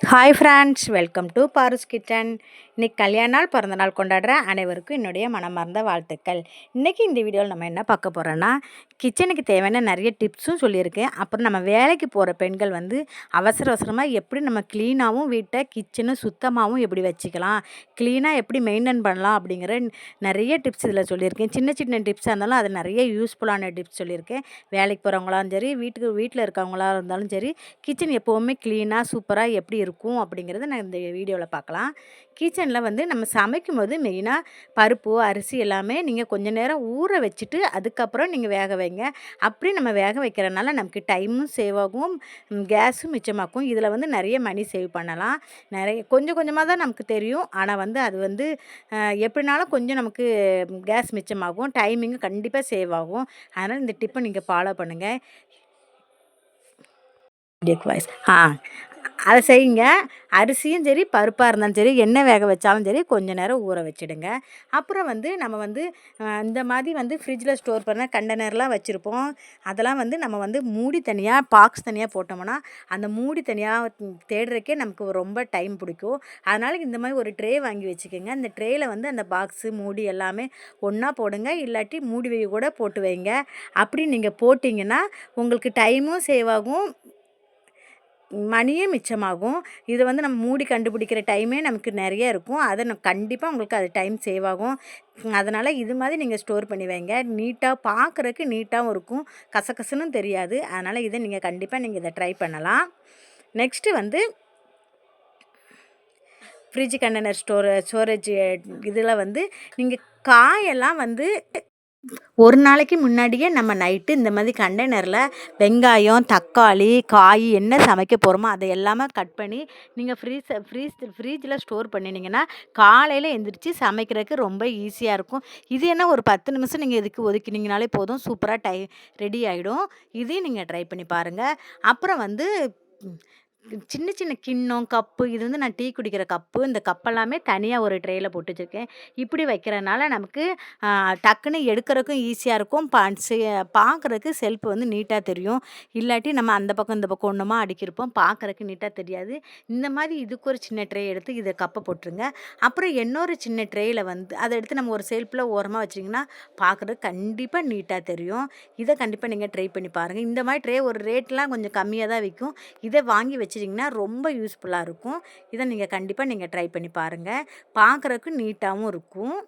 Hi friends welcome to Paru's kitchen இன்றைக்கி கல்யாண நாள் பிறந்த நாள் கொண்டாடுற அனைவருக்கும் என்னுடைய மனமார்ந்த வாழ்த்துக்கள். இன்றைக்கி இந்த வீடியோவில் நம்ம என்ன பார்க்க போகிறோன்னா கிச்சனுக்கு தேவையான நிறைய டிப்ஸும் சொல்லியிருக்கேன். அப்புறம் நம்ம வேலைக்கு போகிற பெண்கள் வந்து அவசர அவசரமாக எப்படி நம்ம க்ளீனாகவும் வீட்டை கிச்சனும் சுத்தமாகவும் எப்படி வச்சுக்கலாம் க்ளீனாக எப்படி மெயின்டைன் பண்ணலாம் அப்படிங்கிற நிறைய டிப்ஸ் இதில் சொல்லியிருக்கேன். சின்ன சின்ன டிப்ஸாக இருந்தாலும் அது நிறைய யூஸ்ஃபுல்லான டிப்ஸ் சொல்லியிருக்கேன். வேலைக்கு போகிறவங்களாலும் சரி வீட்டுக்கு வீட்டில் இருக்கவங்களாக இருந்தாலும் சரி கிச்சன் எப்போவுமே க்ளீனாக சூப்பராக எப்படி இருக்கும் அப்படிங்கிறத நான் இந்த வீடியோவில் பார்க்கலாம். கிச்சனில் வந்து நம்ம சமைக்கும் போது மெயினாக பருப்பு அரிசி எல்லாமே நீங்கள் கொஞ்சம் நேரம் ஊற வச்சுட்டு அதுக்கப்புறம் நீங்கள் வேக வைங்க. அப்படி நம்ம வேக வைக்கிறனால நமக்கு டைமும் சேவ் ஆகும் கேஸும் மிச்சமாக்கும் இதில் வந்து நிறைய மணி சேவ் பண்ணலாம். நிறைய கொஞ்சம் கொஞ்சமாக தான் நமக்கு தெரியும். ஆனால் வந்து அது வந்து எப்படினாலும் கொஞ்சம் நமக்கு கேஸ் மிச்சமாகும். டைமிங்கும் கண்டிப்பாக சேவ் ஆகும். அதனால் இந்த டிப்பை நீங்கள் ஃபாலோ பண்ணுங்கள் வாய்ஸ் ஆ. அதை செய்யுங்க. அரிசியும் சரி பருப்பாக இருந்தாலும் சரி எண்ணெய் வேக வச்சாலும் சரி கொஞ்சம் நேரம் ஊற வச்சுடுங்க. அப்புறம் வந்து நம்ம வந்து இந்த மாதிரி வந்து ஃப்ரிட்ஜில் ஸ்டோர் பண்ண கண்டெய்னர்லாம் வச்சுருப்போம். அதெல்லாம் வந்து நம்ம வந்து மூடி தனியாக பாக்ஸ் தனியாக போட்டோம்னா அந்த மூடி தனியாக தேடுறக்கே நமக்கு ரொம்ப டைம் பிடிக்கும். அதனால் இந்த மாதிரி ஒரு ட்ரே வாங்கி வச்சுக்கோங்க. அந்த ட்ரேயில் வந்து அந்த பாக்ஸு மூடி எல்லாமே ஒன்றா போடுங்க. இல்லாட்டி மூடி வை கூட போட்டு வைங்க. அப்படி நீங்கள் போட்டிங்கன்னா உங்களுக்கு டைமும் சேவ் ஆகும். மணியே மிச்சமாகும். இதை வந்து நம்ம மூடி கண்டுபிடிக்கிற டைமே நமக்கு நிறைய இருக்கும். அதை நம்ம கண்டிப்பாக உங்களுக்கு அது டைம் சேவ் ஆகும். அதனால் இது மாதிரி நீங்கள் ஸ்டோர் பண்ணி வைங்க. நீட்டாக பார்க்குறக்கு நீட்டாகவும் இருக்கும். கசகசனும் தெரியாது. அதனால் இதை நீங்கள் கண்டிப்பாக நீங்கள் இதை ட்ரை பண்ணலாம். நெக்ஸ்ட்டு வந்து ஃப்ரிட்ஜ் கண்டெய்னர் ஸ்டோர் ஸ்டோரேஜ் இதில் வந்து நீங்கள் காயெல்லாம் வந்து ஒரு நாளைக்கு முன்னாடியே நம்ம நைட்டு இந்த மாதிரி கண்டெய்னரில் வெங்காயம் தக்காளி காய் என்ன சமைக்க போகிறோமோ அதை எல்லாமே கட் பண்ணி நீங்கள் ஃப்ரீஸ் ஃப்ரீஸ் ஃப்ரீஜில் ஸ்டோர் பண்ணினீங்கன்னா காலையில் எந்திரிச்சு சமைக்கிறதுக்கு ரொம்ப ஈஸியாக இருக்கும். இது என்ன ஒரு பத்து நிமிஷம் நீங்கள் இதுக்கு ஒதுக்கினீங்கனாலே போதும். சூப்பராக டை ரெடி ஆகிடும் இதையும் நீங்கள் ட்ரை பண்ணி பாருங்கள் அப்புறம் வந்து சின்ன சின்ன கிண்ணம் கப்பு இது வந்து நான் டீ குடிக்கிற கப்பு இந்த கப்பெல்லாமே தனியாக ஒரு ட்ரேயில் போட்டு வச்சுருக்கேன். இப்படி வைக்கிறனால நமக்கு டக்குன்னு எடுக்கிறதுக்கும் ஈஸியாக இருக்கும். பார்க்குறதுக்கு செல்ஃப் வந்து நீட்டாக தெரியும். இல்லாட்டி நம்ம அந்த பக்கம் இந்த பக்கம் ஒன்றுமா அடிக்கிருப்போம் பார்க்குறக்கு நீட்டாக தெரியாது. இந்த மாதிரி இதுக்கு ஒரு சின்ன ட்ரே எடுத்து இதை கப்பை போட்டுருங்க. அப்புறம் இன்னொரு சின்ன ட்ரேயில் வந்து அதை எடுத்து நம்ம ஒரு செல்ஃபில் ஓரமாக வச்சிங்கன்னா பார்க்குறதுக்கு கண்டிப்பாக நீட்டாக தெரியும். இதை கண்டிப்பாக நீங்கள் ட்ரை பண்ணி பாருங்கள் இந்த மாதிரி ட்ரே ஒரு ரேட்லாம் கொஞ்சம் கம்மியாக தான் விற்கும் இதை வாங்கி வச்சு வச்சிட்டிங்கன்னா ரொம்ப யூஸ்ஃபுல்லாக இருக்கும். இதை நீங்கள் கண்டிப்பாக நீங்கள் ட்ரை பண்ணி பாருங்கள் பார்க்குறக்கு நீட்டாகவும் இருக்கும்.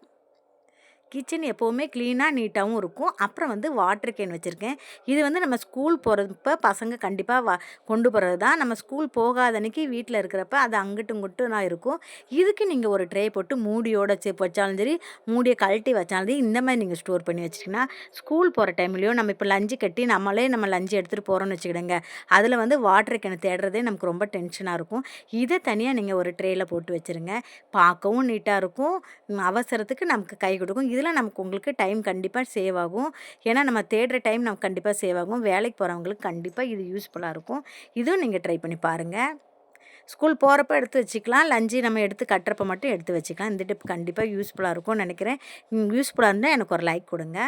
கிச்சன் எப்போவுமே க்ளீனாக நீட்டாகவும் இருக்கும். அப்புறம் வந்து வாட்டர் கேன் வச்சுருக்கேன். இது வந்து நம்ம ஸ்கூல் போகிறப்ப பசங்க கண்டிப்பாக வா கொண்டு போகிறது தான் நம்ம ஸ்கூல் போகாத அன்றைக்கி வீட்டில் இருக்கிறப்ப அது அங்கிட்டும் இங்கிட்டும் நான் இருக்கும். இதுக்கு நீங்கள் ஒரு ட்ரே போட்டு மூடியோட சே வச்சாலும் சரி மூடியை கழட்டி வச்சாலும் சரி இந்த மாதிரி நீங்கள் ஸ்டோர் பண்ணி வச்சிட்டிங்கன்னா ஸ்கூல் போகிற டைம்லேயும் நம்ம இப்போ லஞ்சு கட்டி நம்மளே நம்ம லஞ்சு எடுத்துகிட்டு போகிறோம்னு வச்சுக்கிடுங்க. அதில் வந்து வாட்டர் கேன் தேடுறதே நமக்கு ரொம்ப டென்ஷனாக இருக்கும். இதை தனியாக நீங்கள் ஒரு ட்ரேயில் போட்டு வச்சுருங்க. பார்க்கவும் நீட்டாக இருக்கும். அவசரத்துக்கு நமக்கு கை கொடுக்கும். இது இதில் நமக்கு உங்களுக்கு டைம் கண்டிப்பாக சேவ் ஆகும். ஏன்னா நம்ம தேடுற டைம் நமக்கு கண்டிப்பாக சேவ் ஆகும். வேலைக்கு போகிறவங்களுக்கு கண்டிப்பாக இது யூஸ்ஃபுல்லாக இருக்கும். இதுவும் நீங்கள் ட்ரை பண்ணி பாருங்கள் ஸ்கூல் போகிறப்ப எடுத்து வச்சுக்கலாம். லஞ்சு நம்ம எடுத்து கட்டுறப்ப மட்டும் எடுத்து வச்சுக்கலாம். இந்த டிப் கண்டிப்பாக யூஸ்ஃபுல்லாக இருக்கும்னு நினைக்கிறேன். யூஸ்ஃபுல்லாக இருந்தால் எனக்கு ஒரு லைக் கொடுங்க.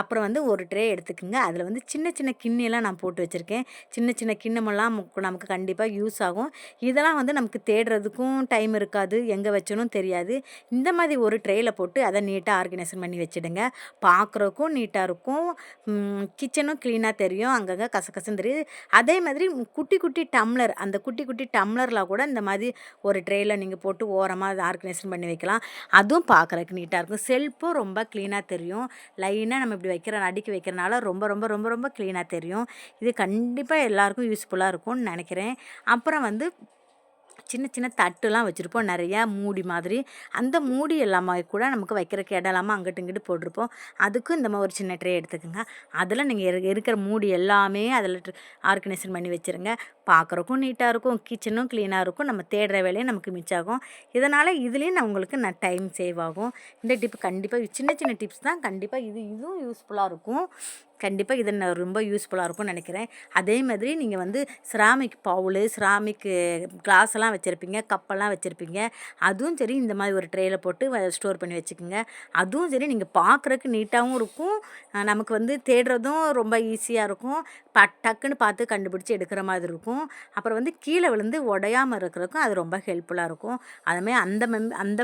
அப்புறம் வந்து ஒரு ட்ரே எடுத்துக்கோங்க. அதில் வந்து சின்ன சின்ன கிண்ணியெல்லாம் நான் போட்டு வச்சுருக்கேன். சின்ன சின்ன கிண்ணமெல்லாம் நமக்கு கண்டிப்பாக யூஸ் ஆகும். இதெல்லாம் வந்து நமக்கு தேடுறதுக்கும் டைம் இருக்காது. எங்கே வச்சனும் தெரியாது. இந்த மாதிரி ஒரு ட்ரேயில் போட்டு அதை நீட்டாக ஆர்கனைசேஷன் பண்ணி வச்சுடுங்க. பார்க்குறக்கும் நீட்டாக இருக்கும். கிச்சனும் க்ளீனாக தெரியும். அங்கங்கே கசகசன்னு தெரியுது. அதே மாதிரி குட்டி குட்டி டம்ளர் அந்த குட்டி குட்டி டம்ளரில் கூட இந்த மாதிரி ஒரு ட்ரேயில் நீங்கள் போட்டு ஓரமாக ஆர்கனைசேஷன் பண்ணி வைக்கலாம். அதுவும் பார்க்குறக்கு நீட்டாக இருக்கும். செல்ஃபும் ரொம்ப க்ளீனாக தெரியும். லைனாக நம்ம இப்படி வைக்கிற அடுக்கி வைக்கிறனால ரொம்ப ரொம்ப ரொம்ப ரொம்ப க்ளீனாக தெரியும். இது கண்டிப்பாக எல்லாருக்கும் யூஸ்ஃபுல்லாக இருக்கும்னு நினைக்கிறேன். அப்புறம் வந்து சின்ன சின்ன தட்டுலாம் வச்சுருப்போம். நிறையா மூடி மாதிரி. அந்த மூடி எல்லாமே கூட நமக்கு வைக்கிறக்கு இடம் இல்லாமல் அங்கிட்டு இங்கிட்டு போட்டிருப்போம். அதுக்கும் இந்த மாதிரி ஒரு சின்ன ட்ரே எடுத்துக்கோங்க. அதில் நீங்கள் இருக்கிற மூடி எல்லாமே அதில் ஆர்கனைசேஷன் பண்ணி வச்சுருங்க. பார்க்குறக்கும் நீட்டாக இருக்கும் கிச்சனும் க்ளீனாக இருக்கும் நம்ம தேடுற வேலையும் நமக்கு மிச்சாகும் இதனால் இதுலேயும் நான் உங்களுக்கு நான் டைம் சேவ் ஆகும். இந்த டிப் கண்டிப்பாக சின்ன சின்ன டிப்ஸ் தான். கண்டிப்பாக இது இதுவும் யூஸ்ஃபுல்லாக இருக்கும். கண்டிப்பாக இது ரொம்ப யூஸ்ஃபுல்லாக இருக்கும்னு நினைக்கிறேன். அதே மாதிரி நீங்கள் வந்து சிராமிக் பவுலு சிராமிக் கிளாஸ் எல்லாம் வச்சுருப்பீங்க கப்பெல்லாம் வச்சுருப்பீங்க. அதுவும் சரி இந்த மாதிரி ஒரு ட்ரேயில் போட்டு ஸ்டோர் பண்ணி வச்சுக்கோங்க. அதுவும் சரி நீங்கள் பார்க்குறக்கு நீட்டாகவும் இருக்கும். நமக்கு வந்து தேடுறதும் ரொம்ப ஈஸியாக இருக்கும். ப டக்குன்னு பார்த்து கண்டுபிடிச்சி எடுக்கிற மாதிரி இருக்கும். இருக்கும். அப்புறம் வந்து கீழே விழுந்து உடையாமல் இருக்கிறதுக்கும் அது ரொம்ப ஹெல்ப்ஃபுல்லாக இருக்கும். அதுமாதிரி அந்த மெம் அந்த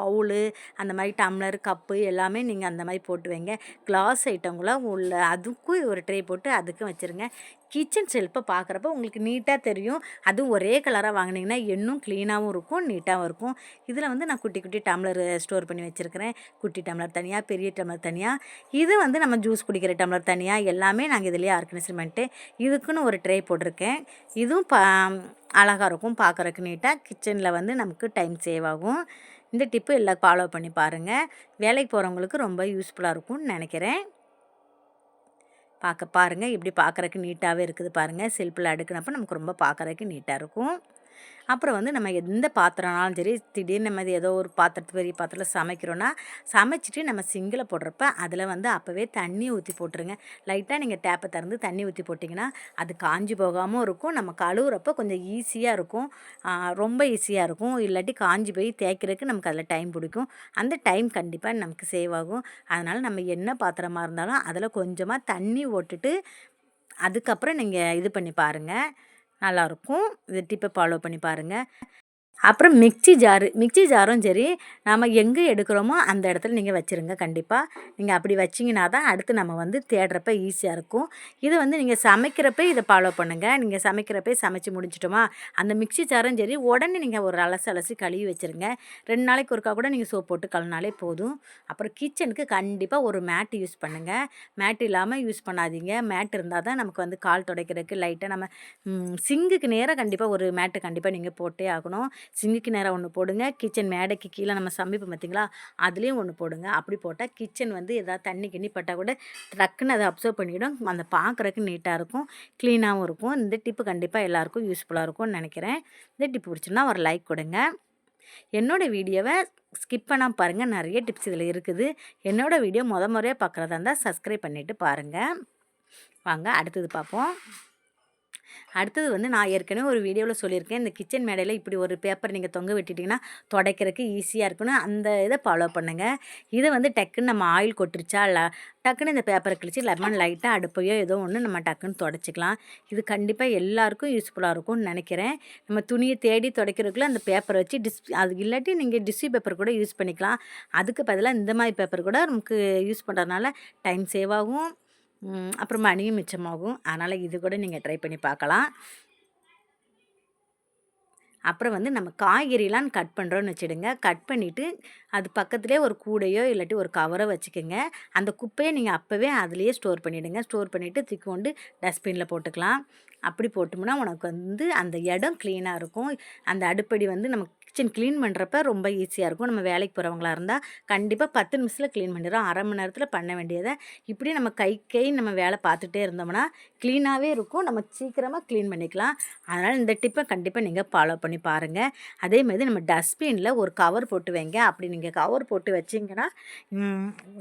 பவுலு அந்த மாதிரி டம்ளர் கப்பு எல்லாமே நீங்கள் அந்த மாதிரி போட்டு வைங்க. கிளாஸ் ஐட்டங்களாம் உள்ள அதுக்கும் ஒரு ட்ரே போட்டு அதுக்கும் வச்சுருங்க. கிச்சன் செல்ஃபை பார்க்குறப்ப உங்களுக்கு நீட்டாக தெரியும். அதுவும் ஒரே கலராக வாங்கினீங்கன்னா இன்னும் க்ளீனாகவும் இருக்கும் நீட்டாகவும் இருக்கும். இதில் வந்து நான் குட்டி குட்டி டம்ளர் ஸ்டோர் பண்ணி வச்சுருக்கிறேன். குட்டி டம்ளர் தனியாக பெரிய டம்ளர் தனியாக இது வந்து நம்ம ஜூஸ் குடிக்கிற டம்ளர் தனியாக எல்லாமே நாங்கள் இதிலேயே ஆர்கனைஸ் பண்ணிட்டு இதுக்குன்னு ஒரு ட்ரே போட்டிருக்கேன். இதுவும் பா அழகாக இருக்கும் பார்க்குறக்கு நீட்டாக கிச்சனில் வந்து நமக்கு டைம் சேவ் ஆகும். இந்த டிப்பு எல்லாம் ஃபாலோ பண்ணி பாருங்கள் வேலைக்கு போகிறவங்களுக்கு ரொம்ப யூஸ்ஃபுல்லாக இருக்கும்னு நினைக்கிறேன். பார்க்க பாருங்கள் இப்படி பார்க்குறக்கு நீட்டாகவே இருக்குது பாருங்கள் செல்ஃபில் அடுக்குனப்போ நமக்கு ரொம்ப பார்க்குறக்கு நீட்டாக இருக்கும். அப்புறம் வந்து நம்ம எந்த பாத்திரம்னாலும் சரி திடீர்னு நம்ம ஏதோ ஒரு பாத்திரத்து பெரிய பாத்திரத்தில் சமைக்கிறோன்னா சமைச்சிட்டு நம்ம சிங்கில் போடுறப்ப அதில் வந்து அப்போவே தண்ணி ஊற்றி போட்டுருங்க. லைட்டாக நீங்கள் டேப்பை திறந்து தண்ணி ஊற்றி போட்டிங்கன்னா அது காஞ்சி போகாமல் இருக்கும். நம்ம கழுவுறப்ப கொஞ்சம் ஈஸியாக இருக்கும். ரொம்ப ஈஸியாக இருக்கும். இல்லாட்டி காஞ்சி போய் தேய்க்கிறதுக்கு நமக்கு அதில் டைம் பிடிக்கும். அந்த டைம் கண்டிப்பாக நமக்கு சேவ் ஆகும். அதனால் நம்ம என்ன பாத்திரமாக இருந்தாலும் அதில் கொஞ்சமாக தண்ணி ஓட்டுட்டு அதுக்கப்புறம் நீங்கள் இது பண்ணி பாருங்கள் நல்லாயிருக்கும். இது டிப்பை ஃபாலோ பண்ணி பாருங்கள் அப்புறம் மிக்சி ஜாரு மிக்சி ஜாரும் சரி நம்ம எங்கே எடுக்கிறோமோ அந்த இடத்துல நீங்கள் வச்சுருங்க கண்டிப்பாக நீங்கள் அப்படி வச்சிங்கன்னா தான் அடுத்து நம்ம வந்து தேடுறப்ப ஈஸியாக இருக்கும். இது வந்து நீங்கள் சமைக்கிறப்ப இதை ஃபாலோ பண்ணுங்கள் நீங்கள் சமைக்கிறப்ப சமைச்சு முடிச்சிட்டோமா அந்த மிக்சி ஜாரும் சரி உடனே நீங்கள் ஒரு அலசி அலசி கழுவி வச்சுருங்க. ரெண்டு நாளைக்கு ஒருக்கா கூட நீங்கள் சோப் போட்டு கழுவினாலே போதும். அப்புறம் கிச்சனுக்கு கண்டிப்பாக ஒரு மேட் யூஸ் பண்ணுங்கள் மேட் இல்லாமல் யூஸ் பண்ணாதீங்க. மேட் இருந்தால் தான் நமக்கு வந்து கால் துடைக்கிறதுக்கு லைட்டாக நம்ம சிங்குக்கு நேராக கண்டிப்பாக ஒரு மேட்டு கண்டிப்பாக நீங்கள் போட்டே ஆகணும். சிங்குக்கு நேரம் ஒன்று போடுங்க. கிச்சன் மேடைக்கு கீழே நம்ம சமைப்போம் பார்த்திங்களா அதுலேயும் ஒன்று போடுங்க. அப்படி போட்டால் கிச்சன் வந்து எதாவது தண்ணி கிண்ணி பட்டால் கூட டக்குன்னு அதை அப்சர்வ் பண்ணிவிடும் அந்த பார்க்குறக்கு நீட்டாக இருக்கும். க்ளீனாகவும் இருக்கும். இந்த டிப்பு கண்டிப்பாக எல்லாேருக்கும் யூஸ்ஃபுல்லாக இருக்கும்னு நினைக்கிறேன். இந்த டிப்பு பிடிச்சிருந்தா ஒரு லைக் கொடுங்க. என்னோடய வீடியோவை ஸ்கிப் பண்ணால் பாருங்கள் நிறைய டிப்ஸ் இதில் இருக்குது. என்னோடய வீடியோ முத முறையாக பார்க்குறதா இருந்தால் சப்ஸ்கிரைப் பண்ணிவிட்டு பாருங்கள் வாங்க அடுத்தது பார்ப்போம். அடுத்தது வந்து நான் ஏற்கனவே ஒரு வீடியோவில் சொல்லியிருக்கேன். இந்த கிச்சன் மேடையில் இப்படி ஒரு பேப்பர் நீங்கள் தொங்க விட்டுட்டிங்கன்னா துடைக்கிறதுக்கு ஈஸியாக இருக்குன்னு அந்த இதை ஃபாலோ பண்ணுங்கள் இதை வந்து டக்குன்னு நம்ம ஆயில் கொட்டுருச்சா இல்லை டக்குன்னு இந்த பேப்பரை கிழிச்சு லெமன் லைட்டாக அடுப்பையோ ஏதோ ஒன்று நம்ம டக்குன்னு தொடச்சிக்கலாம். இது கண்டிப்பாக எல்லாருக்கும் யூஸ்ஃபுல்லாக இருக்கும்னு நினைக்கிறேன். நம்ம துணியை தேடி துடைக்கிறதுக்குள்ள அந்த பேப்பரை வச்சு டிஸ் அது இல்லாட்டி நீங்கள் டிஷ்யூ பேப்பர் கூட யூஸ் பண்ணிக்கலாம். அதுக்கு பதிலாக இந்த மாதிரி பேப்பர் கூட நமக்கு யூஸ் பண்ணுறதுனால டைம் சேவ் ஆகும். அப்புறம் மணியும் மிச்சமாகும். அதனால் இது கூட நீங்கள் ட்ரை பண்ணி பார்க்கலாம். அப்புறம் வந்து நம்ம காய்கறிலாம் கட் பண்ணுறோன்னு வச்சுடுங்க. கட் பண்ணிவிட்டு அது பக்கத்துலேயே ஒரு கூடையோ இல்லாட்டி ஒரு கவரோ வச்சுக்கோங்க. அந்த குப்பையை நீங்கள் அப்போவே அதுலேயே ஸ்டோர் பண்ணிவிடுங்க ஸ்டோர் பண்ணிவிட்டு தூக்கி கொண்டு டஸ்ட்பினில் போட்டுக்கலாம். அப்படி போட்டோம்னா உனக்கு வந்து அந்த இடம் க்ளீனாக இருக்கும். அந்த அடுப்படி வந்து நமக்கு கிச்சன் க்ளீன் பண்ணுறப்ப ரொம்ப ஈஸியாக இருக்கும். நம்ம வேலைக்கு போகிறவங்களா இருந்தால் கண்டிப்பாக பத்து நிமிஷத்தில் க்ளீன் பண்ணிடுறோம். அரை மணி நேரத்தில் பண்ண வேண்டியதை இப்படி நம்ம கை கை நம்ம வேலை பார்த்துட்டே இருந்தோம்னா க்ளீனாகவே இருக்கும். நம்ம சீக்கிரமாக க்ளீன் பண்ணிக்கலாம். அதனால் இந்த டிப்பை கண்டிப்பாக நீங்கள் ஃபாலோ பண்ணி பாருங்கள் அதே மாதிரி நம்ம டஸ்ட்பினில் ஒரு கவர் போட்டு வைங்க. அப்படி நீங்கள் கவர் போட்டு வச்சிங்கன்னா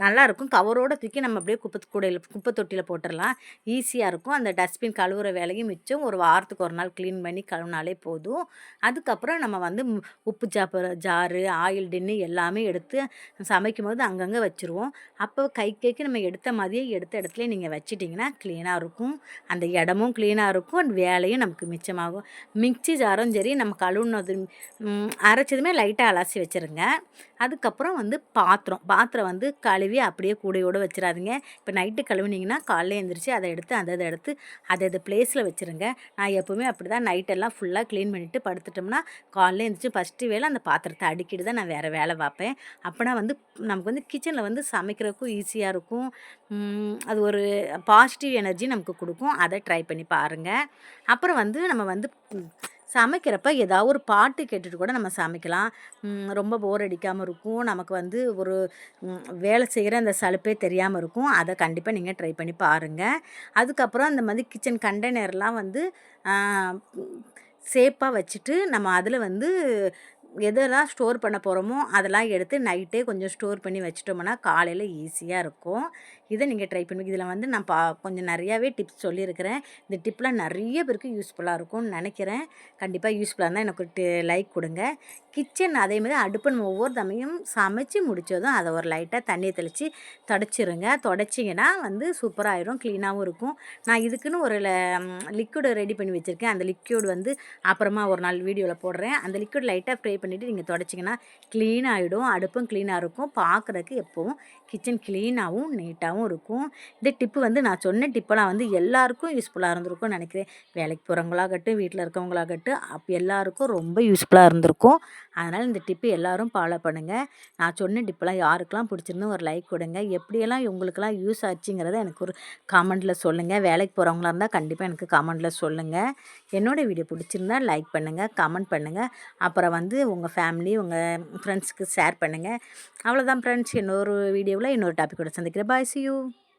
நல்லாயிருக்கும் கவரோடு தூக்கி நம்ம அப்படியே குப்பை கூடையில் குப்பை தொட்டியில் போட்டுடலாம் ஈஸியாக இருக்கும். அந்த டஸ்ட்பின் கழுவுற வேலையும் மிச்சம் ஒரு வாரத்துக்கு ஒரு நாள் க்ளீன் பண்ணி கழுவினாலே போதும். அதுக்கப்புறம் நம்ம வந்து உப்பு சாப்பிட்ற ஜாரு ஆயில் டின்னு எல்லாமே எடுத்து சமைக்கும் போது அங்கங்கே வச்சுருவோம். அப்போ கை கைக்கு நம்ம எடுத்த மாதிரியே எடுத்த இடத்துல நீங்கள் வச்சிட்டிங்கன்னா க்ளீனாக இருக்கும். அந்த இடமும் க்ளீனாக இருக்கும். அண்ட் வேலையும் நமக்கு மிச்சமாகும். மிக்சி ஜாரும் சரி நம்ம கழுவுனது அரைச்சதுமே லைட்டாக அலசி வச்சுருங்க. அதுக்கப்புறம் வந்து பாத்திரம். பாத்திரம் வந்து கழுவி அப்படியே கூடையோடு வச்சிடாதீங்க. இப்போ நைட்டு கழுவுனீங்கன்னா காலையில் எழுந்திரிச்சு அதை எடுத்து அதை அதை எடுத்து அதை அது பிளேஸில் வச்சுருங்க. நான் எப்போவுமே அப்படி தான் நைட்டெல்லாம் ஃபுல்லாக க்ளீன் பண்ணிவிட்டு படுத்துட்டோம்னா காலையில் எழுந்திரிச்சு ஃபஸ்ட்டு வேலை அந்த பாத்திரத்தை அடிக்கிட்டு தான் நான் வேறு வேலை பார்ப்பேன். அப்போனா வந்து நமக்கு வந்து கிச்சனில் வந்து சமைக்கிறதுக்கும் ஈஸியாக இருக்கும். அது ஒரு பாசிட்டிவ் எனர்ஜி நமக்கு கொடுக்கும். அதை ட்ரை பண்ணி பாருங்கள் அப்புறம் வந்து நம்ம வந்து சமைக்கிறப்ப ஏதாவது ஒரு பாட்டு கேட்டுட்டு கூட நம்ம சமைக்கலாம். ரொம்ப போர் அடிக்காமல் இருக்கும். நமக்கு வந்து ஒரு வேலை செய்கிற அந்த சலுப்பே தெரியாமல் இருக்கும். அதை கண்டிப்பாக நீங்கள் ட்ரை பண்ணி பாருங்கள் அதுக்கப்புறம் அந்த மாதிரி கிச்சன் கண்டெய்னர்லாம் வந்து சேஃபாக வச்சுட்டு நம்ம அதில் வந்து எதெல்லாம் ஸ்டோர் பண்ண போகிறோமோ அதெல்லாம் எடுத்து நைட்டே கொஞ்சம் ஸ்டோர் பண்ணி வச்சிட்டோம்னா காலையில் ஈஸியாக இருக்கும். இதை நீங்கள் ட்ரை பண்ணுவீங்க இதில் வந்து நான் பா கொஞ்சம் நிறையாவே டிப்ஸ் சொல்லியிருக்கிறேன். இந்த டிப்லாம் நிறைய பேருக்கு யூஸ்ஃபுல்லாக இருக்கும்னு நினைக்கிறேன். கண்டிப்பாக யூஸ்ஃபுல்லாக இருந்தால் எனக்கு லைக் கொடுங்க. கிச்சன் அதேமாதிரி அடுப்பு நம்ம ஒவ்வொரு தமையும் சமைச்சு முடித்ததும் அதை ஒரு லைட்டாக தண்ணியை தெளித்து தொடச்சிருங்க. தொடச்சிங்கன்னா வந்து சூப்பராகிடும் க்ளீனாகவும் இருக்கும். நான் இதுக்குன்னு ஒரு லிக்விடு ரெடி பண்ணி வச்சுருக்கேன். அந்த லிக்யூடு வந்து அப்புறமா ஒரு நாள் வீடியோவில் போடுறேன். அந்த லிக்விட் லைட்டாக ஸ்ப்ரே பண்ணிவிட்டு நீங்கள் தொடச்சிங்கன்னா க்ளீன் ஆகிடும் அடுப்பும் க்ளீனாக இருக்கும். பார்க்குறதுக்கு எப்போவும் கிச்சன் க்ளீனாகவும் நீட்டாகவும் இருக்கும். இந்த டிப்பு வந்து நான் சொன்ன டிப்பெல்லாம் வந்து எல்லாருக்கும் யூஸ்ஃபுல்லாக இருந்திருக்கும்னு நினைக்கிறேன். வேலைக்கு போகிறவங்களாகட்டும் வீட்டில் இருக்கவங்களாகட்டும் அப் எல்லாருக்கும் ரொம்ப யூஸ்ஃபுல்லாக இருந்திருக்கும். அதனால் இந்த டிப்பு எல்லோரும் ஃபாலோ பண்ணுங்கள் நான் சொன்ன டிப்பெல்லாம் யாருக்கெல்லாம் பிடிச்சிருந்தோம் ஒரு லைக் கொடுங்க. எப்படியெல்லாம் உங்களுக்கெல்லாம் யூஸ் ஆச்சுங்கிறத எனக்கு ஒரு காமெண்ட்டில் சொல்லுங்கள் வேலைக்கு போகிறவங்களா இருந்தால் கண்டிப்பாக எனக்கு காமெண்ட்டில் சொல்லுங்கள் என்னோடய வீடியோ பிடிச்சிருந்தா லைக் பண்ணுங்கள் கமெண்ட் பண்ணுங்கள் அப்புறம் வந்து உங்கள் ஃபேமிலி உங்கள் ஃப்ரெண்ட்ஸுக்கு ஷேர் பண்ணுங்கள் அவ்வளோதான் ஃப்ரெண்ட்ஸ் இன்னொரு வீடியோவில் இன்னொரு டாப்பிக்கோட சந்திக்கிறேன். Bye see you you.